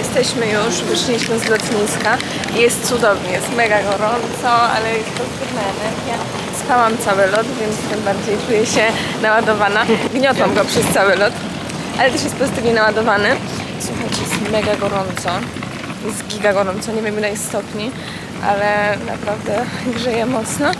jesteśmy już, wyszliśmy z lotniska. Jest cudownie, jest mega gorąco, ale jest pozytywna energia. Spałam cały lot, więc tym bardziej czuję się naładowana. Gniotłam go przez cały lot, ale też jest pozytywnie naładowany. Słuchajcie, jest mega gorąco. Jest giga gorąco, nie wiem ile jest stopni, ale naprawdę grzeje mocno.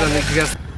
Nie, to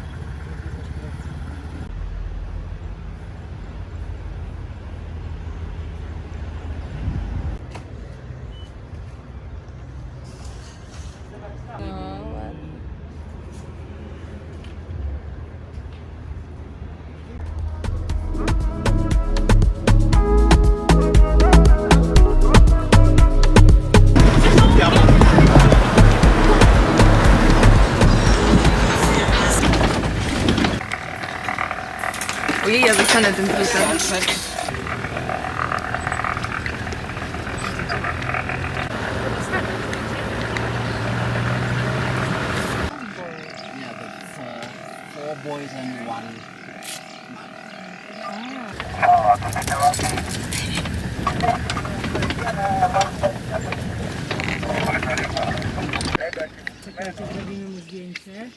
gençler.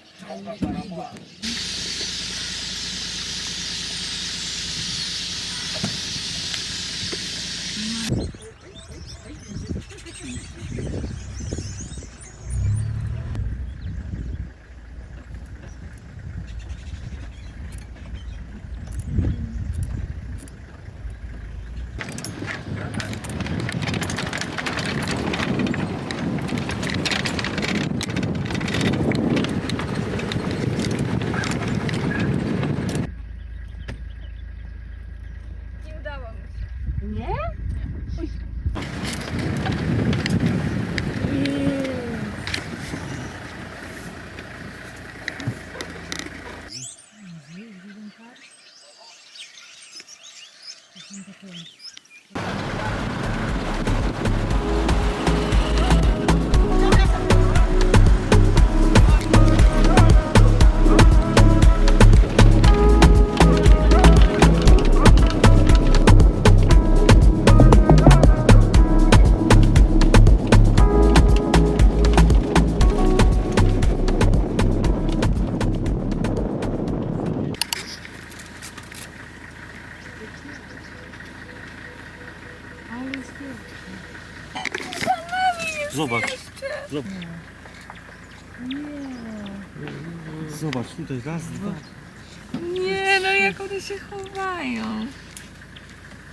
Raz, dwa. Nie, no jak one się chowają.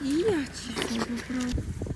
Ja ci po prostu.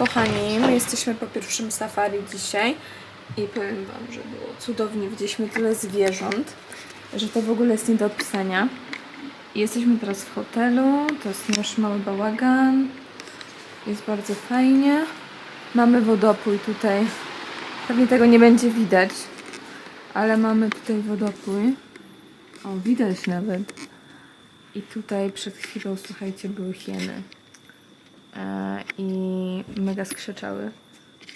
Kochani, my jesteśmy po pierwszym safari dzisiaj i powiem wam, że było cudownie, widzieliśmy tyle zwierząt, że to w ogóle jest nie do opisania. Jesteśmy teraz w hotelu, to jest nasz mały bałagan, jest bardzo fajnie. Mamy wodopój tutaj. Pewnie tego nie będzie widać, ale mamy tutaj wodopój. O, widać nawet. I tutaj przed chwilą, słuchajcie, były hieny. E, I mega skrzeczały.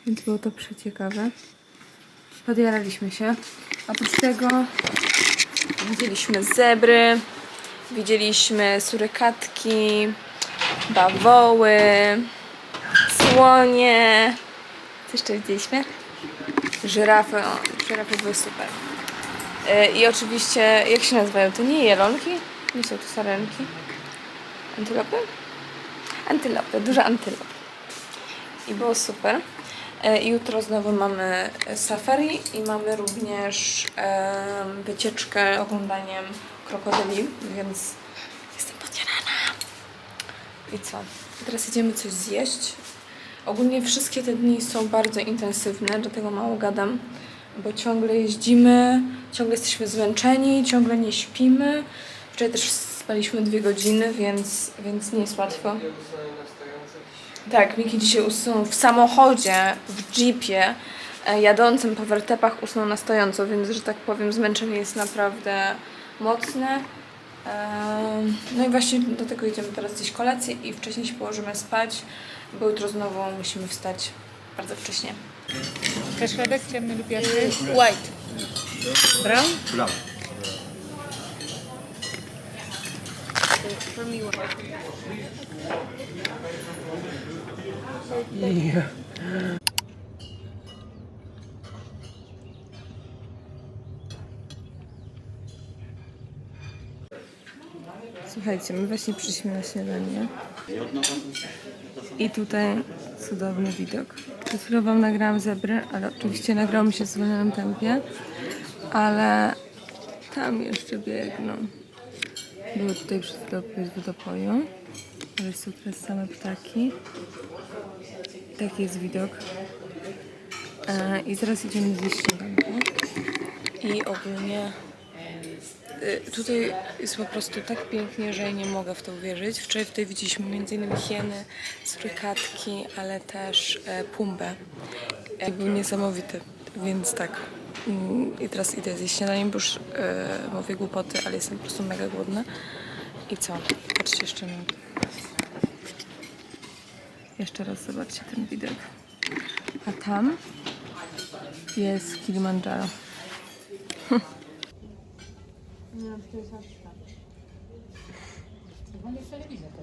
Więc było to przeciekawe. Podjaraliśmy się. Oprócz tego widzieliśmy zebry, widzieliśmy surykatki, bawoły, słonie. Co jeszcze widzieliśmy? Żyrafy. O, żyrafy były super. E, I oczywiście, jak się nazywają? To nie jelonki? Nie są to sarenki. Antylopy? Antylopy, duże antylopy. I było super. E, jutro znowu mamy safari i mamy również wycieczkę oglądaniem krokodyli, więc jestem podjarana. I co? Teraz idziemy coś zjeść. Ogólnie wszystkie te dni są bardzo intensywne, dlatego mało gadam, bo ciągle jeździmy, ciągle jesteśmy zmęczeni, ciągle nie śpimy. Wczoraj też spaliśmy dwie godziny, więc, więc nie jest łatwo. Tak, Miki dzisiaj usnął w samochodzie, w jeepie, e, jadącym po wertepach usnął na stojąco, więc, że tak powiem, zmęczenie jest naprawdę mocne. No i właśnie do tego idziemy teraz gdzieś kolację i wcześniej się położymy spać, bo jutro znowu musimy wstać bardzo wcześnie. Kaszladek ciemny lub jasny? White. Brown? Ja. Słuchajcie, my właśnie przyszliśmy na śniadanie. I tutaj cudowny widok. Przed chwilą wam nagrałam zebry, ale oczywiście nagrało mi się w zwolnionym tempie. Ale tam jeszcze biegną. Były tutaj chwilą jakiegoś wodopoju. Ale są teraz same ptaki. Taki jest widok. E, I zaraz idziemy zjeść. I ogólnie Y, Tutaj jest po prostu tak pięknie, że nie mogę w to uwierzyć. Wczoraj tutaj widzieliśmy m.in. hieny, surykatki, ale też e, pumbę. E, był niesamowity, więc tak. Mm, I teraz idę zjeść śniadanie, bo już e, mówię głupoty, ale jestem po prostu mega głodna. I co? Patrzcie jeszcze na to. Jeszcze raz zobaczcie ten widok. A tam jest Kilimandżaro. Jest tyle. Ja to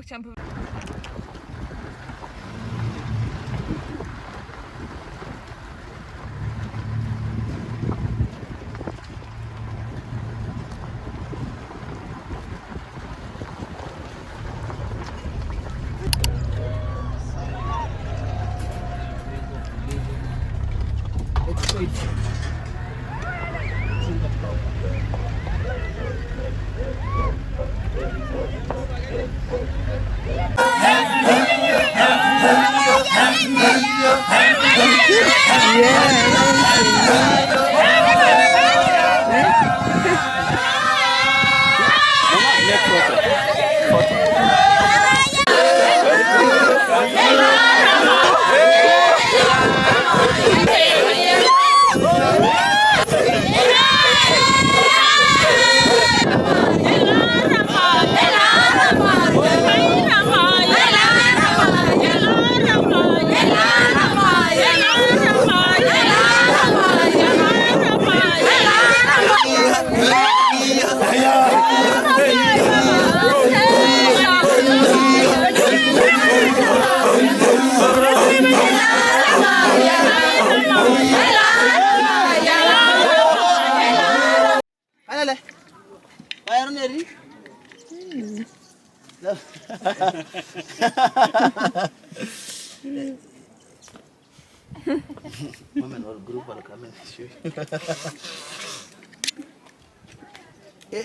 sekundą chciałam powiedzieć.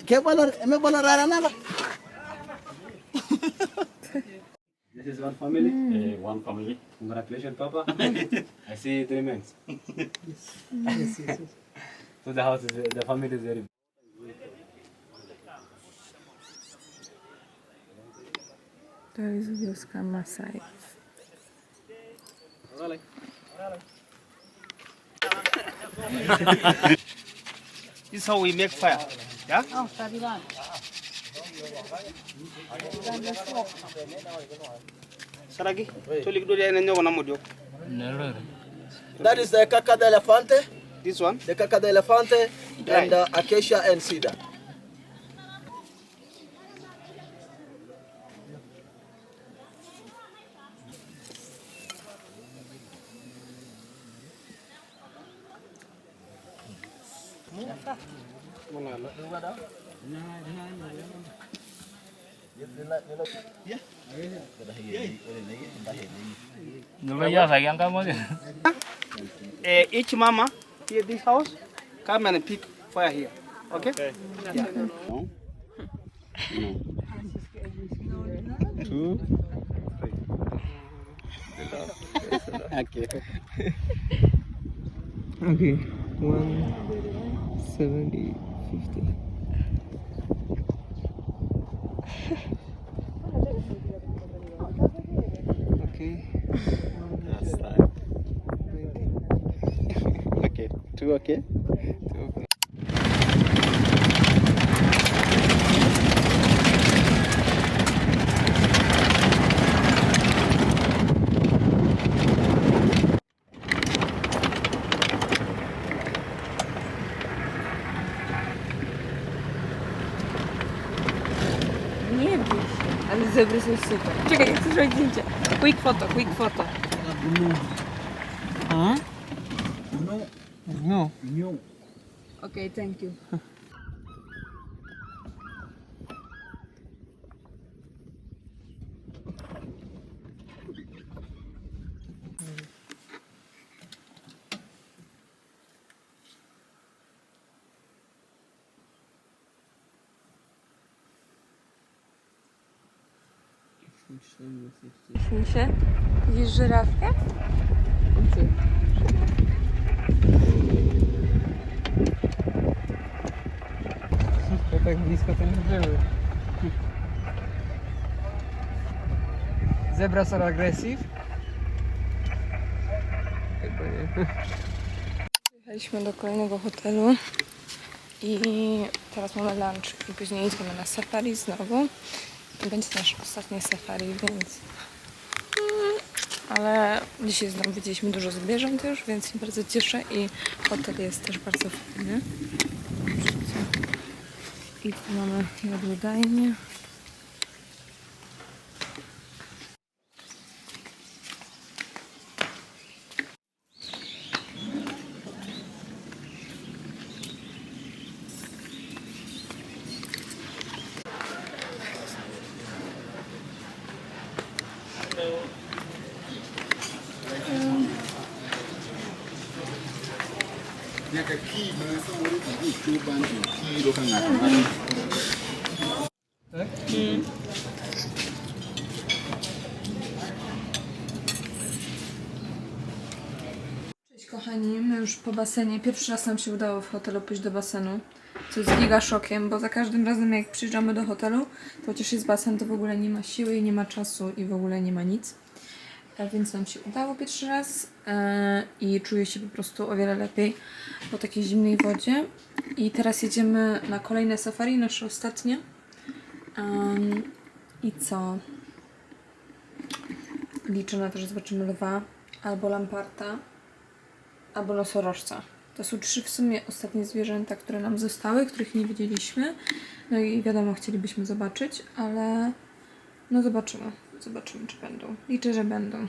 ¿Qué valor? ¿Me valor rara nada? This is one family. Uh, one family. Congratulations, Papa. I see three men. Yes, yes, yes. So the house is the family is very. To jest wioska Masai. This is how we make fire. Yeah? Oh, study that. Saragi. Toli do ya nanyo na modio. That is the caca de elefante, This one. the caca de elefante, and uh, acacia and cedar. Uh, each mama here this house come and pick fire here. Okay? okay. Yeah. Okay. Okay, one seventy fifty. Okay. Two okay? Nie bój się, ale zebry są super. Czekaj, chcę zrobić zdjęcie. Quick photo, quick photo. No. Okay, thank you. Śni się? Widzisz żyrafkę? To tak blisko to nie były. Zebras are aggressive? Chyba nie. Jechaliśmy do kolejnego hotelu i teraz mamy lunch i później idziemy na safari znowu. To będzie nasz ostatni safari, więc... Ale dzisiaj znowu widzieliśmy dużo zwierząt już, więc się bardzo cieszę i hotel jest też bardzo fajny. I tu Cześć kochani, my już po basenie. Pierwszy raz nam się udało w hotelu pójść do basenu, co jest giga szokiem, bo za każdym razem jak przyjeżdżamy do hotelu, to chociaż jest basen, to w ogóle nie ma siły, nie ma czasu i w ogóle nie ma nic. Więc nam się udało pierwszy raz e, i czuję się po prostu o wiele lepiej po takiej zimnej wodzie. I teraz jedziemy na kolejne safari, nasze ostatnie. I co? Liczę na to, że zobaczymy lwa albo lamparta albo nosorożca. To są trzy w sumie ostatnie zwierzęta, które nam zostały, których nie widzieliśmy. No i wiadomo, chcielibyśmy zobaczyć, ale no zobaczymy. Zobaczymy, czy będą. Liczę, że będą.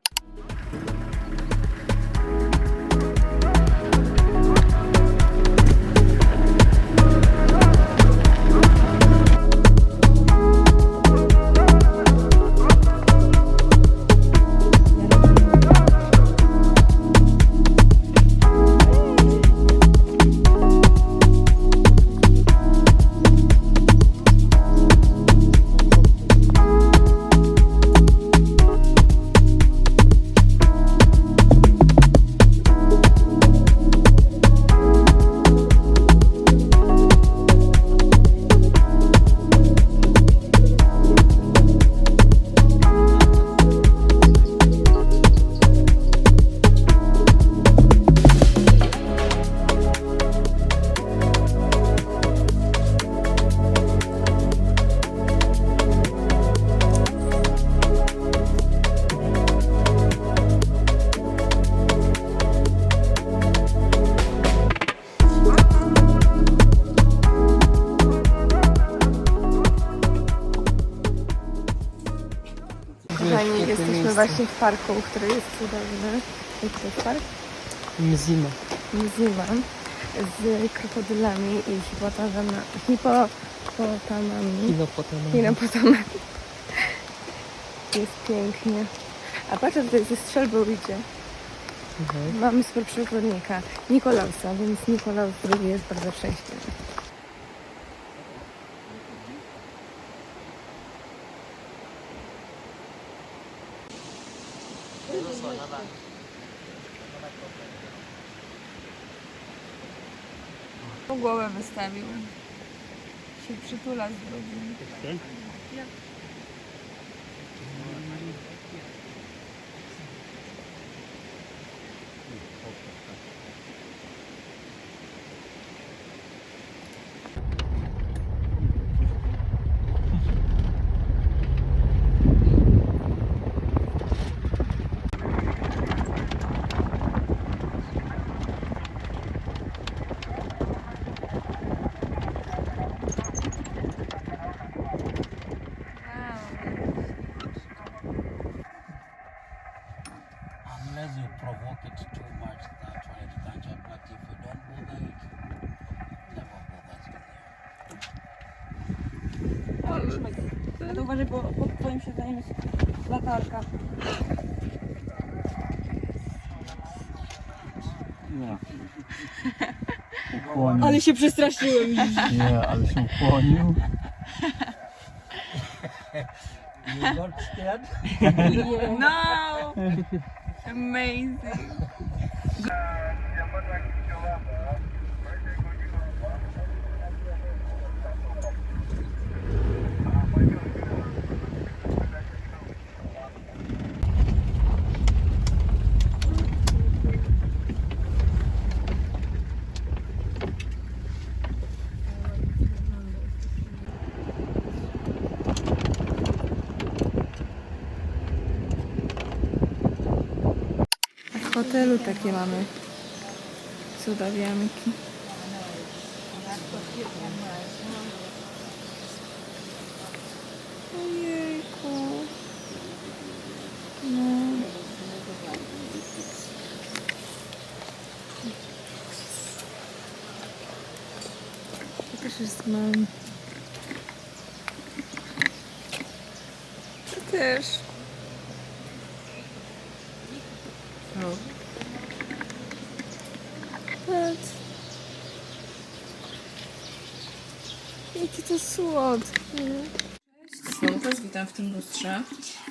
Właśnie w parku, który jest cudowny. Jaki to jest park? Mzima. Zima z krokodylami i hipopotamami. Hipopotamami. Hinopotamami. Hipopotamami. Jest pięknie. A patrzę, tutaj ze strzelbą idzie. Mhm. Mamy super przewodnika Nikolausa, więc Nikolaus II jest bardzo szczęśliwy. Głowę wystawił. Się przytula z drugim. Unless To uważaj, bo pod twoim siedzeniem jest latarka. Ale się przestraszyłem. Nie, ale się ukłonił. You got scared? No! Amazing! Hotelu takie mamy cudawianki. Ojejku. No. Też jest mam. Też. O. Patrz. Jakie Cześć, znowu Was witam w tym lustrze.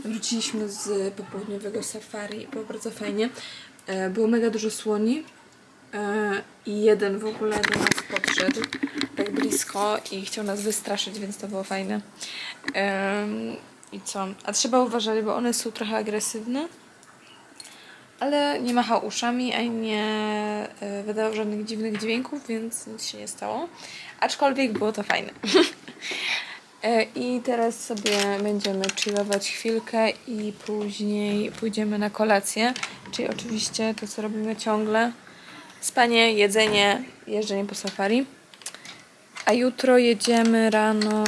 Wróciliśmy z popołudniowego safari, było bardzo fajnie. E, Było mega dużo słoni e, i jeden w ogóle do nas podszedł tak blisko i chciał nas wystraszyć, więc to było fajne. I co? A trzeba uważać, bo one są trochę agresywne ale nie machał uszami, ani nie e, wydawał żadnych dziwnych dźwięków, więc nic się nie stało. Aczkolwiek było to fajne. E, I teraz sobie będziemy chillować chwilkę i później pójdziemy na kolację, czyli oczywiście to, co robimy ciągle. Spanie, jedzenie, jeżdżenie po safari. A jutro jedziemy rano...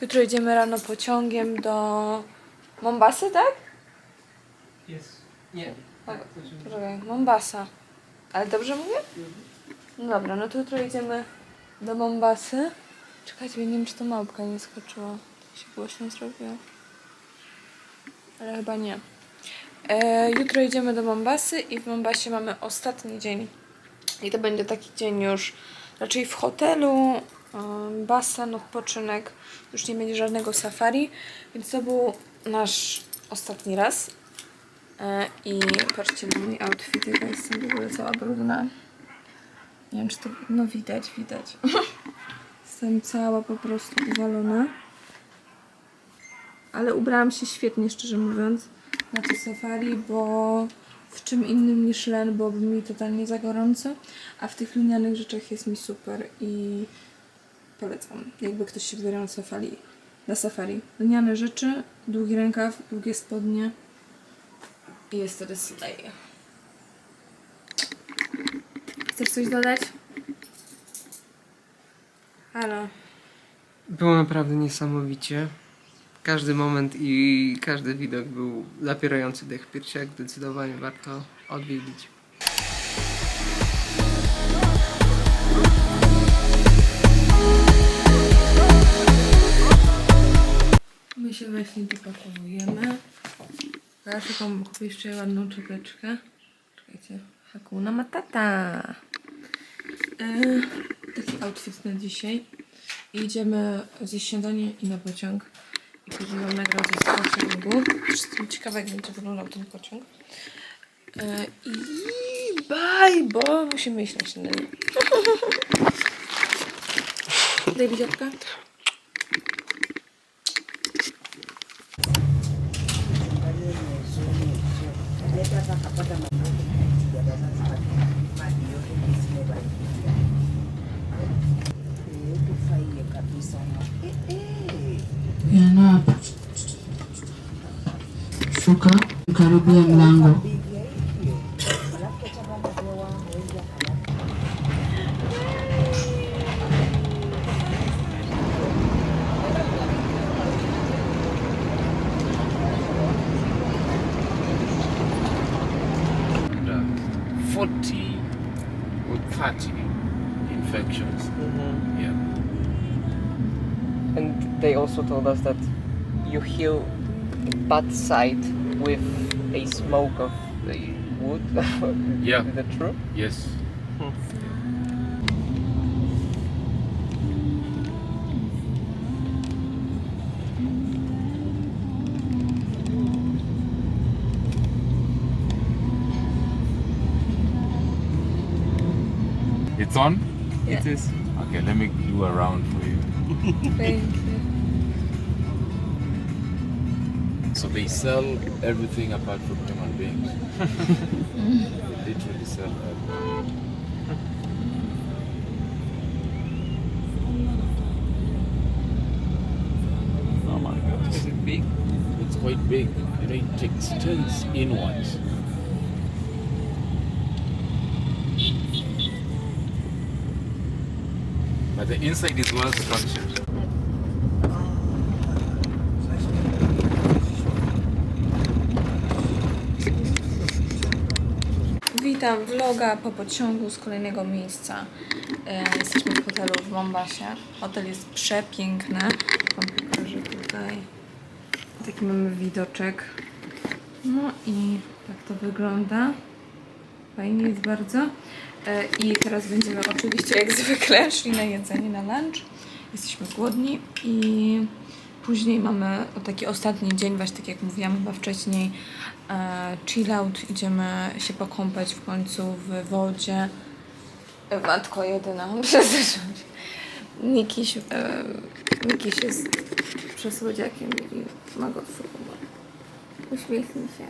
Jutro jedziemy rano pociągiem do Mombasy, tak? Jest. Nie. Tak, Poczekaj, Mombasa. Ale dobrze mówię? No dobra, no to jutro jedziemy do Mombasy. Czekajcie, nie wiem, czy to małpka nie skoczyła. Tak się głośno zrobiło. Ale chyba nie. E, jutro jedziemy do Mombasy i w Mombasie mamy ostatni dzień. I to będzie taki dzień już raczej w hotelu, em, basen, odpoczynek. Już nie będzie żadnego safari. Więc to był nasz ostatni raz. E, I patrzcie na mój outfit, jaka jestem w ogóle cała brudna. Nie wiem, czy to... No widać, widać. jestem cała po prostu uwalona. Ale ubrałam się świetnie, szczerze mówiąc, na to safari, bo w czym innym niż len byłoby mi totalnie za gorąco, a w tych linianych rzeczach jest mi super i polecam. Jakby ktoś się wybierał na safari. Na safari. Liniane rzeczy, długi rękaw, długie spodnie. I jest to slay. Chcesz coś dodać? Halo. Było naprawdę niesamowicie. Każdy moment i każdy widok był zapierający dech w piersiach. Zdecydowanie warto odwiedzić. My się właśnie dopakowujemy. Teraz taką kupię jeszcze ładną czapeczkę. Czekajcie. Hakuna Matata. Yy, taki outfit na dzisiaj. I idziemy zjeść śniadanie i na pociąg. I później wam nagram ze pociągu. Ciekawa, jak będzie wyglądał ten pociąg. Yy, I bye, bo musimy iść na śniadanie. Daj widziaczka. kuvuka mm-hmm. Yeah. mlango. they also told us that you heal bad side with a smoke of the wood. Yeah. Is that true? Yes. It's on? It is. Okay, let me do a round for you. Thank you. So they sell everything apart from human beings. Literally sell everything. Oh my god. Is it big? It's quite big. You know, it extends inwards. But the inside is well structured. Witam vloga po pociągu z kolejnego miejsca. E, Jesteśmy w hotelu w Mombasie. Hotel jest przepiękny. Wam pokażę tutaj. Taki mamy widoczek. No i tak to wygląda. Fajnie jest bardzo. E, I teraz będziemy oczywiście jak zwykle szli na jedzenie, na lunch. Jesteśmy głodni i później mamy taki ostatni dzień, właśnie tak jak mówiłam chyba wcześniej, chill out. Idziemy się pokąpać w końcu w wodzie. E, Matko jedyna, przepraszam się. Nikiś, e, Nikiś jest przesłodziakiem i ma go twój humor. Uśmiechnij się.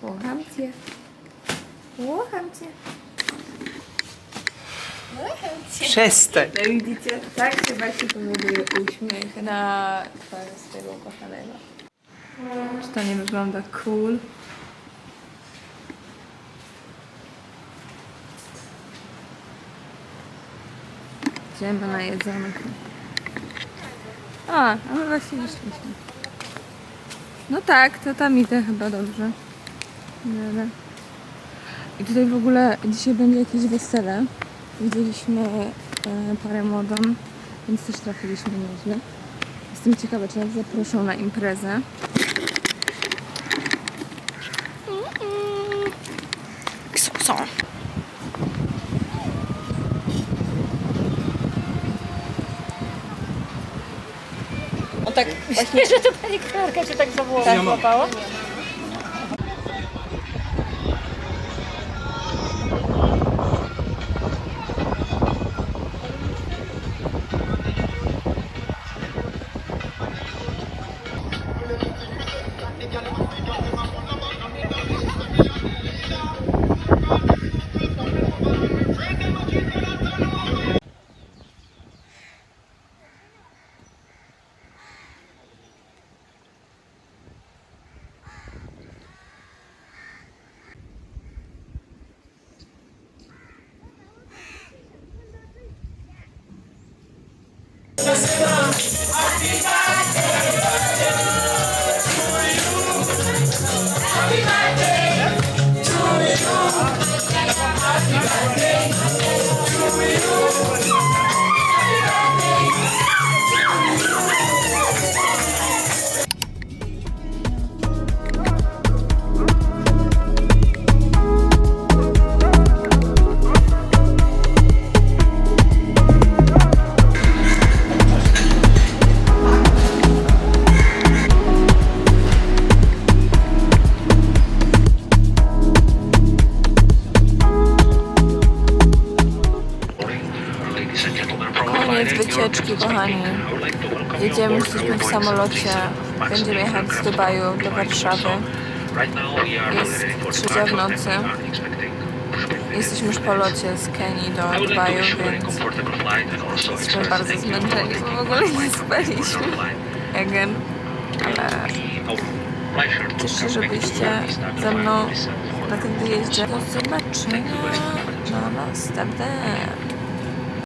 Kocham cię. Kocham cię. Kocham cię. Przestań. No widzicie, tak się właśnie powoduje uśmiech na twarzy swojego ukochanego. To nie wygląda cool? Idziemy na jedzonko. A, my właśnie wyszliśmy. No tak, to tam idę chyba dobrze. Dobra. I tutaj w ogóle dzisiaj będzie jakieś wesele. Widzieliśmy e, parę młodą, więc też trafiliśmy nieźle. Jestem ciekawa, czy nas zaproszą na imprezę. Są. O tak właśnie. że to pani Klarka cię tak zawołała. złapała? Kochani. Jedziemy, jesteśmy w samolocie. Będziemy jechać z Dubaju do Warszawy. Jest trzecia w nocy. Jesteśmy już po locie z Kenii do Dubaju, więc jesteśmy bardzo zmęczeni, bo w ogóle nie spaliśmy. Again. Ale cieszę że byliście ze mną na tym wyjeździe. Do zobaczenia na następnym.